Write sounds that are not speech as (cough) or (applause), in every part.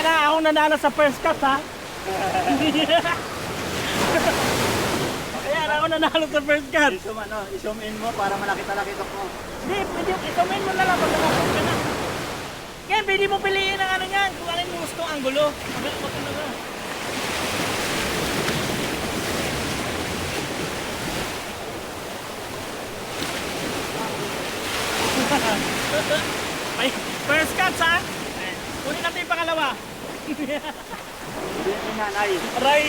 akong nanalo sa first cut ha. (laughs) Ayan, ako nanalo sa first cut. I-zoom, ano, i-zoom in mo para malaki-talaki ito mo. Hindi, pwede yung isumin mo na lang pag nakapag ka na. Kaya pwede mo piliin ang ano yan, kung alin mo gusto ang gulo. Sabi ko talaga. Ay, first cut ha? Kunin natin yung pangalawa. Hindi nanay. Aray!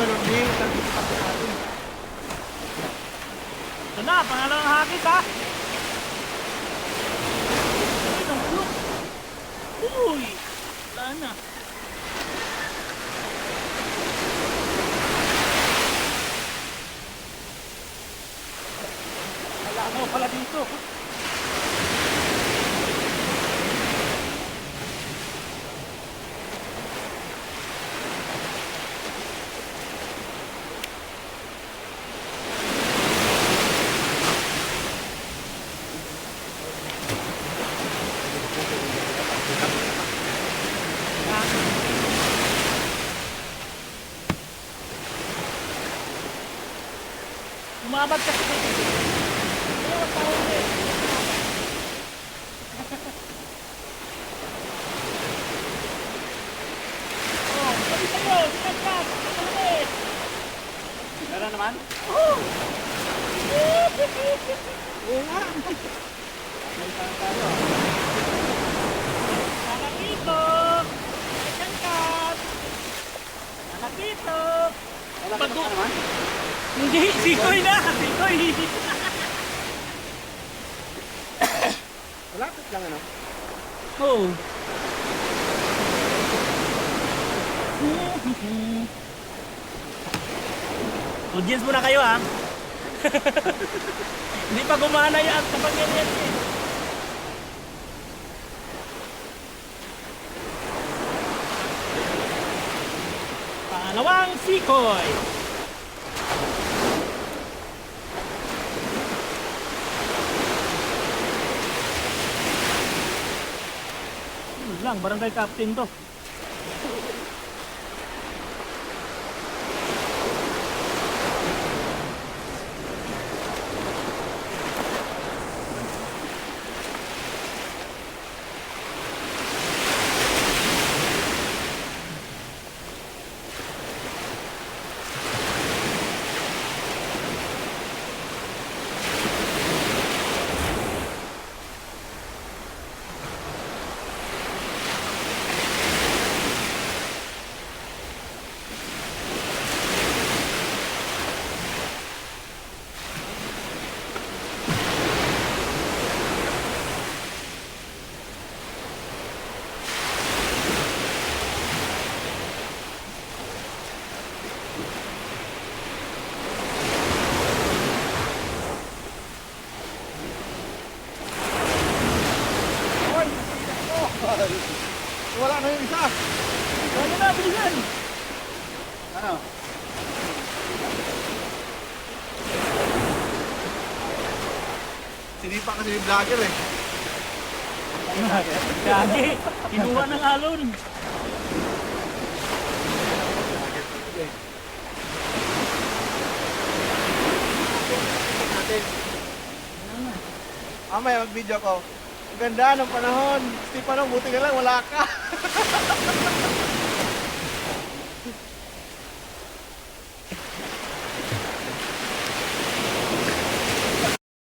Ganun din. Ito na, pangalawang hakis ha. Ay, ang ulo. Uy, wala na. Wala mo pala dito. Umabad kasi. Kaya wag pa huli. Oh, sabi sa'yo, sinagpas. Malaki. Meron naman? Oh! Oo nga. May isang tayo. Bago. pa naman? Hindi, sikoy na! Sikoy! Malapit lang ano? Oh. Audience muna kayo ha. (laughs) Hindi pa gumana yan sa pangyayari eh. Pangalawang sikoy. Lang, barangay captain to. Isa! Kaya na, bilisan! Ano? Sinipa kasi yung vlogger eh. (laughs) Gagi, kinuha ng alon. Mamaya mag-video ko. Ganda ng panahon. Steve, ano, buti ka lang, wala ka. (laughs)